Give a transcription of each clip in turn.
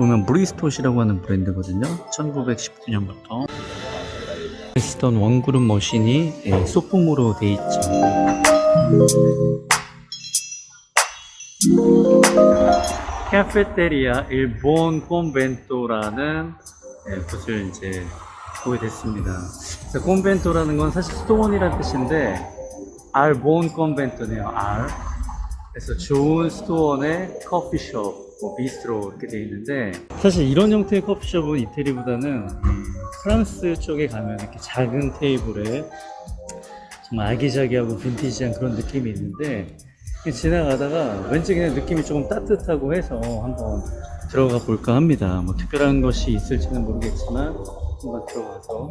보면 브리스토시라고 하는 브랜드거든요. 1919년부터 쓰던 원그룹 머신이 예, 소품으로 돼 있죠. 카페테리아 일본 콘벤토라는 예, 곳을 이제 보게 됐습니다. 그래서 콘벤토라는 건 사실 스토원이라는 뜻인데 알본 콘벤토네요. 알. 그래서 좋은 스토원의 커피숍, 뭐 비스트로 이렇게 돼 있는데 사실 이런 형태의 커피숍은 이태리보다는 프랑스 쪽에 가면 이렇게 작은 테이블에 정말 아기자기하고 빈티지한 그런 느낌이 있는데 지나가다가 왠지 그냥 느낌이 조금 따뜻하고 해서 한번 들어가 볼까 합니다. 뭐 특별한 것이 있을지는 모르겠지만 한번 들어가서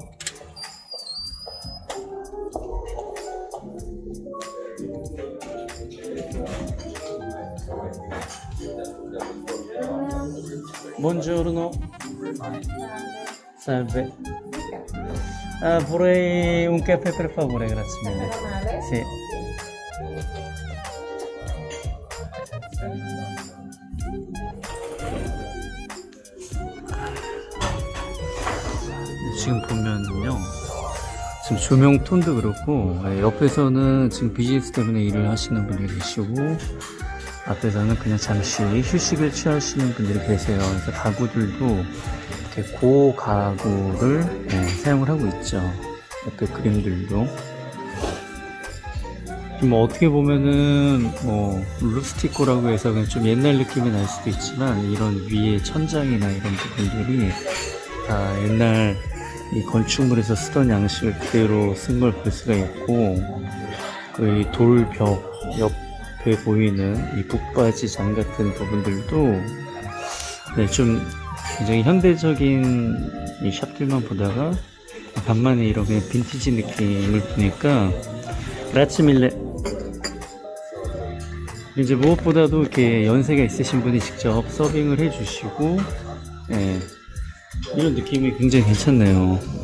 Buongiorno. Salve. Ah, vorrei un caffè per favore, grazie mille. Sì. 지금 보면은요. 지금 조명 톤도 그렇고 예, 옆에서는 지금 비즈니스 때문에 일을 하시는 분들이 계시고 앞에서는 그냥 잠시 휴식을 취하시는 분들이 계세요. 그래서 가구들도 이렇게 고가구를 예, 사용을 하고 있죠. 옆에 그림들도. 뭐 어떻게 보면은 뭐 루스티코라고 해서 그냥 좀 옛날 느낌이 날 수도 있지만 이런 위에 천장이나 이런 부분들이 다 옛날 이 건축물에서 쓰던 양식을 그대로 쓴 걸 볼 수가 있고 그 돌벽 옆 에 보이는 이 북바지 장 같은 부분들도 네, 좀 굉장히 현대적인 이 샵들만 보다가 간만에 이런 그냥 빈티지 느낌을 보니까 라치밀레 이제 무엇보다도 이렇게 연세가 있으신 분이 직접 서빙을 해주시고 예, 이런 느낌이 굉장히 괜찮네요.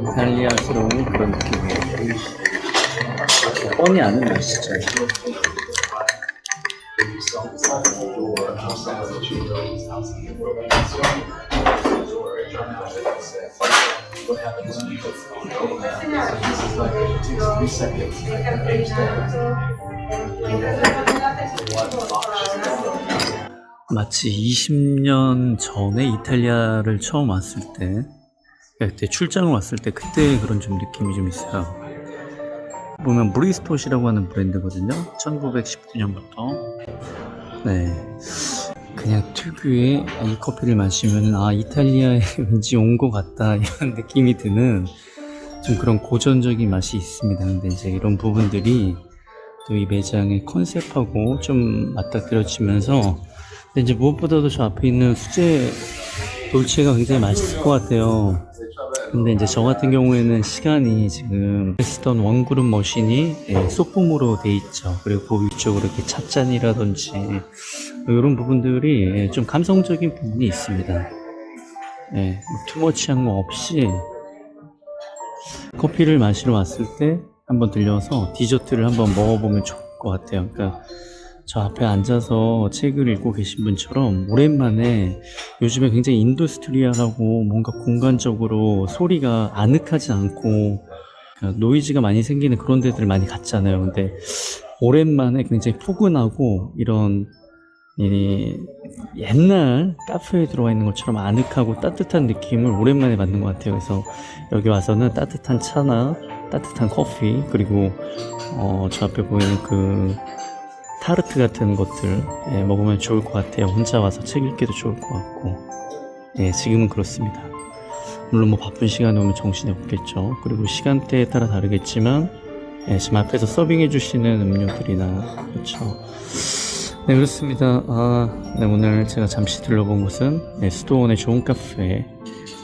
이탈리아스러운 그런 느낌이에요. 뻔히 아는 맛이죠. 마치 20년 전에 이탈리아를 처음 왔을 때, 그때 출장을 왔을 때 그때 그런 좀 느낌이 좀 있어요. 보면 브리스토시라고 하는 브랜드거든요. 1919년부터. 네. 그냥 특유의 이 커피를 마시면 아 이탈리아에 왠지 온 것 같다 이런 느낌이 드는 좀 그런 고전적인 맛이 있습니다. 근데 이제 이런 부분들이 또 이 매장의 컨셉하고 좀 맞닥뜨려지면서 근데 이제 무엇보다도 저 앞에 있는 수제 돌체가 굉장히 맛있을 것 같아요. 근데 이제 저 같은 경우에는 시간이 지금 쓰던 원그룹 머신이 예, 소품으로 돼 있죠. 그리고 그 위쪽으로 이렇게 찻잔이라든지 이런 부분들이 예, 좀 감성적인 부분이 있습니다. 예, 뭐 투머치한 거 없이 커피를 마시러 왔을 때 한번 들려서 디저트를 한번 먹어보면 좋을 것 같아요. 그러니까 저 앞에 앉아서 책을 읽고 계신 분처럼 오랜만에 요즘에 굉장히 인더스트리얼하고 뭔가 공간적으로 소리가 아늑하지 않고 노이즈가 많이 생기는 그런 데들 많이 갔잖아요. 근데 오랜만에 굉장히 포근하고 이런 이 옛날 카페에 들어와 있는 것처럼 아늑하고 따뜻한 느낌을 오랜만에 받는 것 같아요. 그래서 여기 와서는 따뜻한 차나 따뜻한 커피 그리고 어, 저 앞에 보이는 그 타르트 같은 것들 예, 먹으면 좋을 것 같아요. 혼자 와서 책 읽기도 좋을 것 같고 예, 지금은 그렇습니다. 물론 뭐 바쁜 시간에 오면 정신이 없겠죠. 그리고 시간대에 따라 다르겠지만 예, 지금 앞에서 서빙해 주시는 음료들이나 그렇죠. 네 그렇습니다. 아, 네, 오늘 제가 잠시 들러본 곳은 네, 수도원의 좋은 카페에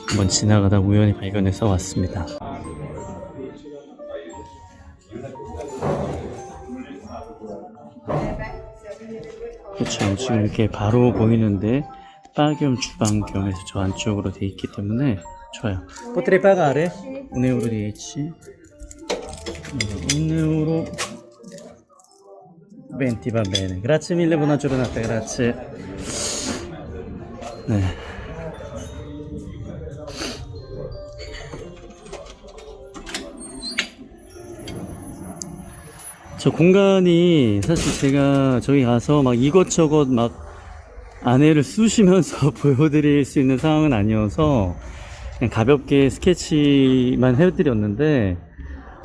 한번 지나가다 우연히 발견해서 왔습니다. 지금 이렇게 바로 보이는데 바겸 주방 겸해서 저 안쪽으로 돼 있기 때문에 좋아요. Pagare un euro 10. Un euro 20 va bene. Grazie mille, buona giornata, grazie. 네. 저 공간이 사실 제가 저기 가서 막 이것저것 막 안에를 쑤시면서 보여드릴 수 있는 상황은 아니어서 그냥 가볍게 스케치만 해드렸는데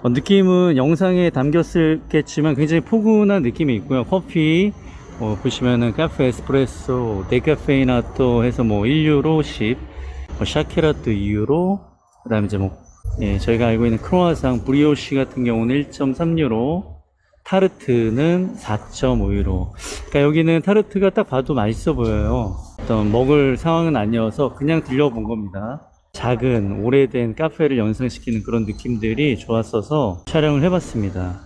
어, 느낌은 영상에 담겼겠지만 굉장히 포근한 느낌이 있고요. 커피 어, 보시면은 카페 에스프레소, 데카페이나토 해서 뭐 1유로 10, 뭐 샤케라또 2유로, 그 다음에 이제 뭐 예, 저희가 알고 있는 크로아상 브리오시 같은 경우는 1.3유로, 타르트는 4.5유로. 그러니까 여기는 타르트가 딱 봐도 맛있어 보여요. 어떤 먹을 상황은 아니어서 그냥 들려본 겁니다. 작은 오래된 카페를 연상시키는 그런 느낌들이 좋았어서 촬영을 해봤습니다.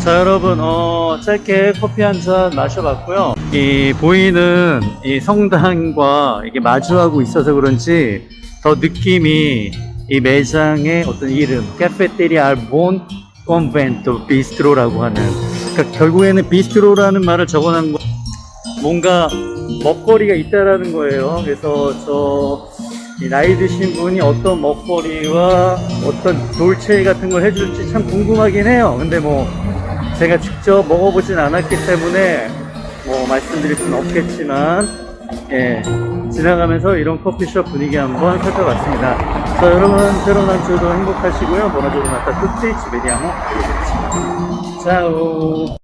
자 여러분 어 짧게 커피 한 잔 마셔봤고요. 이 보이는 이 성당과 이게 마주하고 있어서 그런지 더 느낌이 이 매장의 어떤 이름 카페테리아 알본 컨벤토 비스트로라고 하는 그러니까 결국에는 비스트로라는 말을 적어놓은 거 뭔가 먹거리가 있다라는 거예요. 그래서 저이 나이 드신 분이 어떤 먹거리와 어떤 돌체 같은 걸 해줄지 참 궁금하긴 해요. 근데 뭐 제가 직접 먹어보진 않았기 때문에 뭐 말씀드릴 수는 없겠지만 예 지나가면서 이런 커피숍 분위기 한번 살펴봤습니다. 자 여러분 새로운 한 주도 행복하시고요. 보나조나타 투티 지베리아모 짜오